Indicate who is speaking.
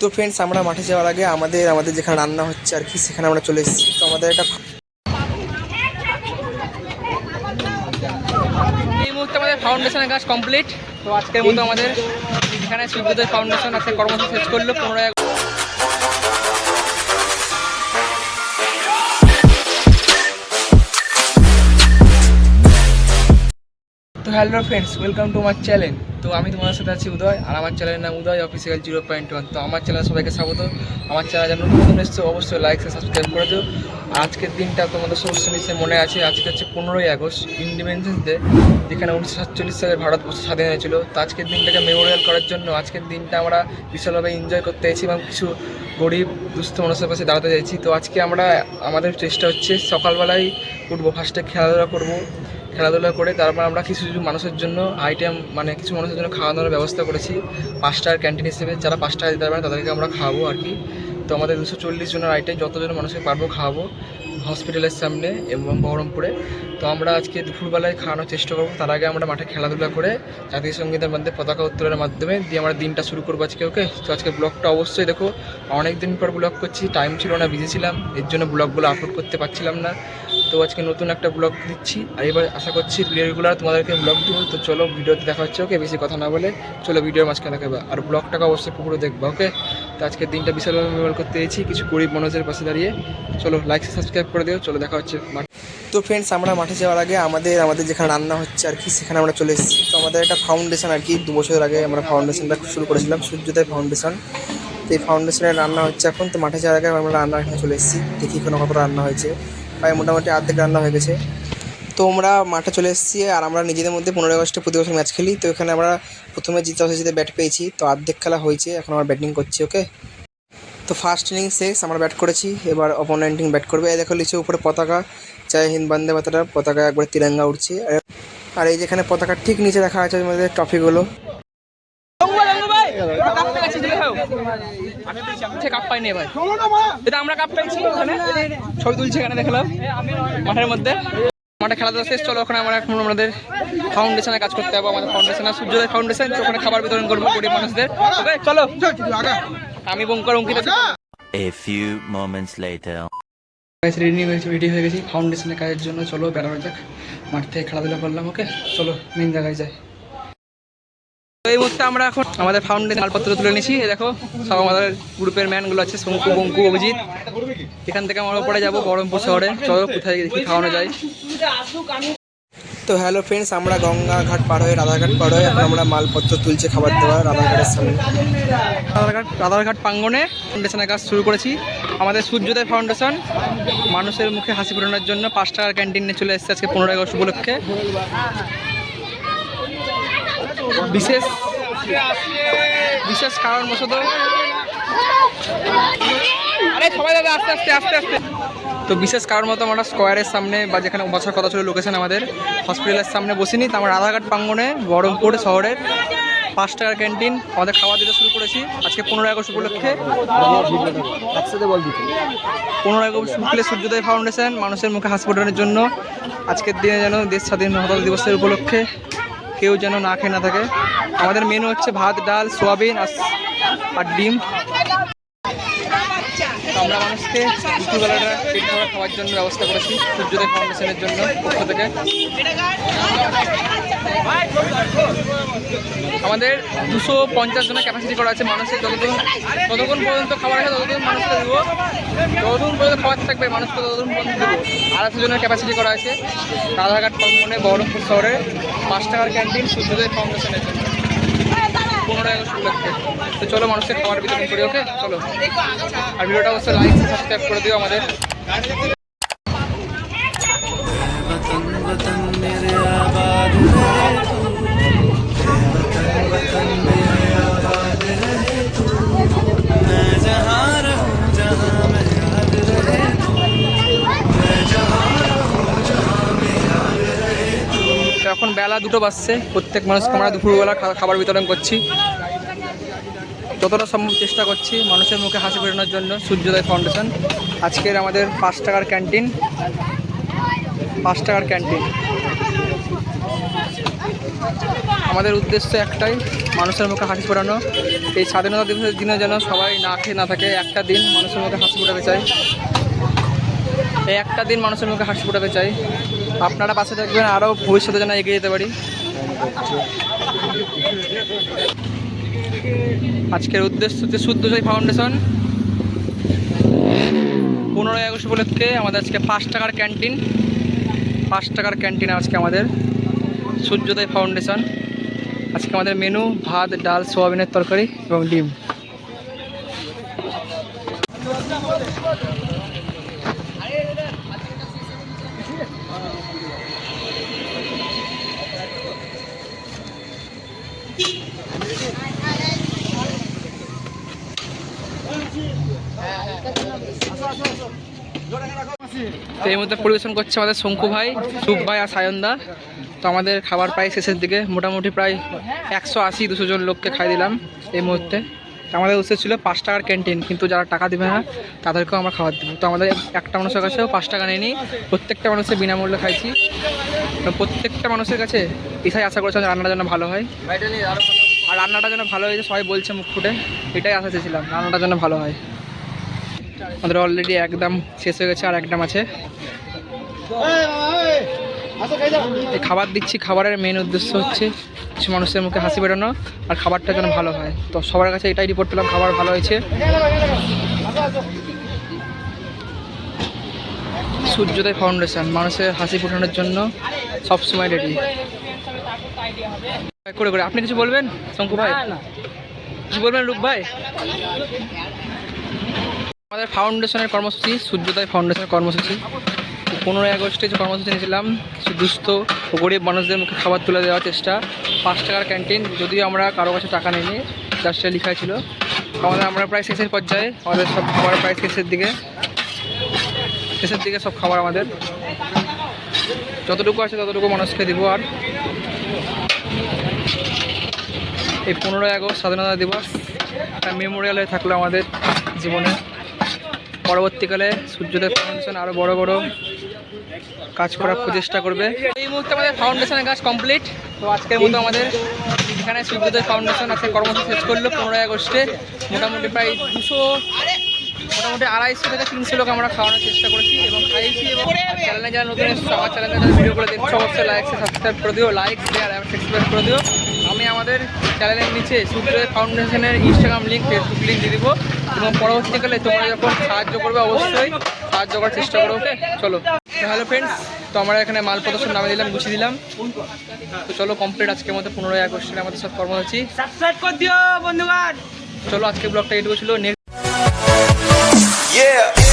Speaker 1: তো ফ্রেন্ডস আমরা মাঠে যাওয়ার আগে আমাদের আমাদের যেখানে রান্না হচ্ছে আর কি সেখানে আমরা চলে এসেছি। তো আমাদের একটা
Speaker 2: এই মুহূর্তে আমাদের ফাউন্ডেশনের কাজ কমপ্লিট তো আজকের মতো আমাদের এখানে সূর্যোদয় ফাউন্ডেশন আজকে কর্মসূচি শেষ করল। পনেরোই তো হ্যালো ফ্রেন্ডস ওয়েলকাম টু আমার চ্যানেল তো আমি তোমাদের সাথে আছি উদয়, আর আমার চ্যানেলের নাম Uday official zero point one তো আমার চ্যানেল সবাইকে স্বাগত। আমার চ্যানেল যেন নতুন এসছে, অবশ্যই লাইক সাবস্ক্রাইব করে দিও। আজকের দিনটা তোমাদের সমস্ত নিশ্চয়ই মনে আছে, আজকে হচ্ছে পনেরোই আগস্ট ইন্ডিপেন্ডেন্স ডে যেখানে উনিশশো সাতচল্লিশ সালে ভারতবর্ষ স্বাধীন হয়েছিল। তো আজকের দিনটাকে মেমোরিয়াল করার জন্য আজকের দিনটা আমরা বিশালভাবে এনজয় করতে চাইছি এবং কিছু গরিব, দুস্থ মানুষের পাশে দাঁড়াতে চাইছি। তো আজকে আমরা, আমাদের চেষ্টা হচ্ছে সকালবেলায় উঠবো। ফার্স্টে খেলাধুলা করব। খেলাধুলা করে তারপর আমরা কিছু কিছু মানুষের জন্য আইটেম মানে কিছু মানুষের জন্য খাওয়া দাওয়ার ব্যবস্থা করেছি। পাঁচটার ক্যান্টিন হিসেবে যারা পাঁচটা দিতে পারবে তাদেরকে আমরা খাওয়াবো আর কি। তো আমাদের দুশো চল্লিশ জনের আইটেম যতজন মানুষকে পারব খাওয়াবো। হসপিটালের সামনে এবং বহরমপুরে। তো আমরা আজকে দুপুরবেলায় খাওয়ানোর চেষ্টা করব। তার আগে আমরা মাঠে খেলাধুলা করে জাতীয় সঙ্গীতের মধ্যে পতাকা উত্তোলনের মাধ্যমে দিয়ে আমরা দিনটা শুরু করব আজকে, ওকে? তো আজকে ব্লগটা অবশ্যই দেখো। অনেক দিন পর ব্লগ করছি টাইম ছিল না বিজি ছিলাম। এর জন্য ব্লগগুলো আপলোড করতে পারছিলাম না। তো আজকে নতুন একটা ব্লগ দিচ্ছি। আর এবার আশা করছি রেগুলার তোমাদেরকে ব্লগ দেবো। তো চলো ভিডিওতে দেখা হচ্ছে, ওকে? বেশি কথা না বলে চলো ভিডিওর মাঝখানে দেখাবে আর ব্লগটাকে অবশ্যই পুকুরে দেখব, ওকে? তো আজকের দিনটা বিশালভাবে মেমোরিয়াল করতে চেয়েছি কিছু গরিব মানুষের পাশে দাঁড়িয়ে। চলো লাইক সাবস্ক্রাইব করে দিও। চলো দেখা হচ্ছে।
Speaker 1: তো ফ্রেন্ডস আমরা মাঠে যাওয়ার আগে আমাদের আমাদের যেখানে রান্না হচ্ছে আর কি, সেখানে আমরা চলে এসেছি। তো আমাদের একটা ফাউন্ডেশন আর কি, দু বছর আগে আমরা ফাউন্ডেশনটা শুরু করেছিলাম, সূর্যোদয় ফাউন্ডেশন তো এই ফাউন্ডেশনের রান্না হচ্ছে এখন। তো মাঠে যাওয়ার আগে আমরা রান্না এখানে চলে এসেছি। দেখি কোনো কত রান্না হয়েছে। প্রায় মোটামুটি অর্ধেক রান্না হয়ে গেছে। তো আমরা মাঠে চলে এসেছি আর আমরা নিজেদের মধ্যে পনেরোই আগস্টে প্রতি বছর ম্যাচ খেলি। তো এখানে আমরা প্রথমে জিতে জিতে ব্যাট পেয়েছি। তো অর্ধেক খেলা হয়েছে, এখন আমরা ব্যাটিং করছি ওকে তো ফার্স্ট ইনিং শেষ, আমরা ব্যাট করেছি। এবার অপোনেন্ট টিম ব্যাট করবে। এই দেখো লিচে উপরে পতাকা। জয় হিন্দ, বন্দে মাতারা পতাকা একবার তিরঙ্গা উঠছে। আর- এই যেখানে পতাকার ঠিক নিচে দেখা আছে, আমাদের ট্রফিগুলো
Speaker 2: আমরা কাপ পাইছি ওখানে। ছবি তুলছি এখানে, দেখলাম। মাঠের মধ্যে। মাঠে খেলাধুলা শেষ চলো ওখানে আমরা এখন আমাদের ফাউন্ডেশনে কাজ করতে হবে আমাদের ফাউন্ডেশন আর সূর্যোদয় ফাউন্ডেশন তো ওখানে খাবার বিতরণ করব গরিব মানুষদের। ওকে চলো। আমি Bonkor Ankit.
Speaker 3: A few moments later.
Speaker 2: Guys ready হয়েছি রেডি হয়ে গেছি ফাউন্ডেশনের কাজের জন্য। চলো বেড়ানো যাক মাঠ থেকে খেলাধুলা করলাম ওকে? চলো মেন জায়গায় যাই। এই মুহূর্তে আমরা এখন আমাদের ফাউন্ডেশন মালপত্র তুলে নিয়েছি। এই দেখো সব আমাদের গ্রুপের ম্যানগুলো আছে শঙ্কু বঙ্কু অভিজিৎ। এখান থেকে আমরা পরে যাব বহরমপুর শহরে। চলো কোথায় দেখি খাওয়ানো যায়।
Speaker 1: তো হ্যালো ফ্রেন্ডস আমরা গঙ্গাঘাট পার হয়ে রাধাঘাট পার হয়ে এখন আমরা মালপত্র তুলছে খাবার দাবার রাধাঘাটের সামনে।
Speaker 2: রাধারঘাট রাধারঘাট প্রাঙ্গনে ফাউন্ডেশনের কাজ শুরু করেছি। আমাদের সূর্যোদয় ফাউন্ডেশন মানুষের মুখে হাসি ফোটানোর জন্য পাঁচ টাকার ক্যান্টিনে চলে এসেছে আজকে পনেরো আগস্ট উপলক্ষে। বিশেষ বিশেষ কারণবশত। আরে সবাই দাদা আস্তে আস্তে আস্তে আস্তে। তো বিশেষ কারণ মতো আমরা স্কোয়ারের সামনে বা যেখানে বসার কথা ছিল লোকেশন আমাদের হসপিটালের সামনে বসিনি। তো আমরা রাধাঘাট প্রাঙ্গনে বহরমপুর শহরের পাঁচ টাকার ক্যান্টিন আমাদের খাওয়া দিতে শুরু করেছি। আজকে পনেরোই আগস্ট উপলক্ষে। পনেরো আগস্ট শুক্লে সূর্যোদয় ফাউন্ডেশন মানুষের মুখে হাসি ফোটানোর জন্য আজকের দিনে যেন দেশ স্বাধীনতা দিবসের উপলক্ষে কেউ যেন না খেয়ে না থাকে। আমাদের মেনু হচ্ছে ভাত ডাল সোয়াবিন আর ডিম। আমরা মানুষকে দুপুরবেলাটা পেট ভরা খাওয়ার জন্য ব্যবস্থা করেছি, সূর্যোদয় ফাউন্ডেশনের জন্য পক্ষ থেকে। আমাদের দুশো পঞ্চাশ জনের ক্যাপাসিটি করা আছে মানুষের যতদিন ততক্ষণ পর্যন্ত খাবার আছে ততদিন মানুষকে দেবো। যতদিন পর্যন্ত খাবার থাকবে, মানুষকে ততদিন পর্যন্ত দেবো। আড়াইশো জনের ক্যাপাসিটি করা আছে রাধাঘাট প্রাঙ্গনে বহরমপুর শহরে পাঁচ টাকার ক্যান্টিন সূর্যোদয় ফাউন্ডেশনের জন্য। পনেরোই আগস্ট উপলক্ষে। তো চলো মানুষকে খাবার বিতরণ করি, ওকে? চলো। আর ভিডিওটা অবশ্যই লাইক সাবস্ক্রাইব করে দিও আমাদের। এখন বেলা দুটো বাজছে। প্রত্যেক মানুষকে আমরা দুপুরবেলা খাবার বিতরণ করছি। যতটা সম্ভব চেষ্টা করছি মানুষের মুখে হাসি ফেরানোর জন্য সূর্যোদয় ফাউন্ডেশন। আজকের আমাদের পাঁচ টাকার ক্যান্টিন। পাঁচ টাকার ক্যান্টিন। আমাদের উদ্দেশ্য একটাই, মানুষের মুখে হাসি ফোটানো। এই স্বাধীনতা দিবসের দিনে যেন সবাই না খেয়ে না থাকে, একটা দিন মানুষের মুখে হাসি ফোটাতে চাই। এই একটা দিন মানুষের মুখে হাসি ফোটাতে চাই। আপনারা পাশে থাকবেন, আরও ভবিষ্যতে যেন এগিয়ে যেতে পারি। আজকের উদ্দেশ্য হচ্ছে শুদ্ধজয় ফাউন্ডেশন। পনেরোই আগস্ট উপলক্ষে আমাদের আজকে পাঁচ টাকার ক্যান্টিন। পাঁচ টাকার ক্যান্টিন আজকে আমাদের সূর্যোদয় ফাউন্ডেশন। আজকে আমাদের মেনু, ভাত, ডাল, সোয়াবিনের তরকারি এবং ডিম। তো এই মধ্যে পরিবেশন করছে আমাদের শঙ্কু ভাই, সুখ ভাই আর সায়নদা। তো আমাদের খাবার প্রায় শেষের দিকে, মোটামুটি প্রায় একশো আশি, দুশো জন লোককে খাই দিলাম এই মুহূর্তে। আমাদের উচিত ছিল পাঁচ টাকার ক্যান্টিন কিন্তু যারা টাকা দেবে না, তাদেরকেও আমরা খাবার দেবো। তো আমাদের একটা মানুষের কাছেও পাঁচ টাকা নেই প্রত্যেকটা মানুষের বিনামূল্যে খাইছি। প্রত্যেকটা মানুষের কাছে এটাই আশা করছিলাম রান্নাটা যেন ভালো হয়। আর রান্নাটা যেন ভালো হয়েছে, সবাই বলছে মুখ ফুটে, এটাই আশা চেয়েছিলাম, রান্নাটা যেন ভালো হয়। আমাদের অলরেডি একদম শেষ হয়ে গেছে আর একদম আছে। এই খাবার দিচ্ছি খাবারের মেন উদ্দেশ্য হচ্ছে কিছু মানুষের মুখে হাসি বেরোনো আর খাবারটা যেন ভালো হয়। তো সবার কাছে এটাই রিপোর্ট পেলাম খাবার ভালো হয়েছে। সূর্যোদয় ফাউন্ডেশন মানুষের হাসি ফোটানোর জন্য সবসময় রেডি করে করে আপনি কিছু বলবেন শঙ্কু ভাই? কিছু বলবেন রূপ ভাই? আমাদের ফাউন্ডেশনের কর্মসূচি, সূর্যোদয় ফাউন্ডেশনের কর্মসূচি। পনেরোই আগস্টে যে কর্মসূচি নিয়েছিলাম, কিছু দুস্থ ও গরিব মানুষদের মুখে খাবার তুলে দেওয়ার চেষ্টা। পাঁচ টাকার ক্যান্টিন যদিও আমরা কারও কাছে টাকা নিইনি জাস্ট লিখাই ছিল। আমাদের আমরা প্রায় শেষের পর্যায়ে, আমাদের সব খাবার প্রায় শেষের দিকে। শেষের দিকে সব খাবার আমাদের। যতটুকু আছে ততটুকু মানুষকে দিব আর। এই পনেরোই আগস্ট স্বাধীনতা দিবস, একটা মেমোরিয়াল হয়ে থাকল আমাদের জীবনে। পরবর্তীকালে সূর্যোদয় ফাউন্ডেশন আরও বড় বড় কাজ করার প্রচেষ্টা করবে। এই মুহূর্তে আমাদের ফাউন্ডেশনের কাজ কমপ্লিট তো আজকের মতো আমাদের এখানে সূর্যোদয় ফাউন্ডেশন আজকে কর্মসূচি শেষ করল পনেরোই আগস্টে। মোটামুটি প্রায় দুশো, মোটামুটি আড়াইশো থেকে তিনশো লোক আমরা খাওয়ানোর চেষ্টা করেছি এবং খাইয়েছি এবং চ্যানেলে যারা নতুন এসেছে, আমার চ্যানেলে যারা ভিডিওগুলো দেখছ, অবশ্যই লাইক সাবস্ক্রাইব করে দিও। লাইক শেয়ার এবং সাবস্ক্রাইব করে দিও। আমি আমাদের চ্যানেলের নিচে সূর্যোদয় ফাউন্ডেশনের ইনস্টাগ্রাম লিঙ্ক ফেসবুক লিঙ্ক দিয়ে দিব এবং পরবর্তীকালে তোমরা যখন সাহায্য করবে অবশ্যই সাহায্য করার চেষ্টা করো ওকে চলো। হ্যালো ফ্রেন্ডস তো আমরা এখানে মাল প্রদর্শন নামে দিলাম গুছিয়ে দিলাম তো চলো কমপ্লিট আজকের মধ্যে পনেরোই আগস্টের আমাদের সব কর্মসূচি।
Speaker 4: সাবস্ক্রাইব করে দিও বন্ধুগণ।
Speaker 2: চলো আজকে ব্লগটা এটুকু ছিল। Next
Speaker 5: Yeah.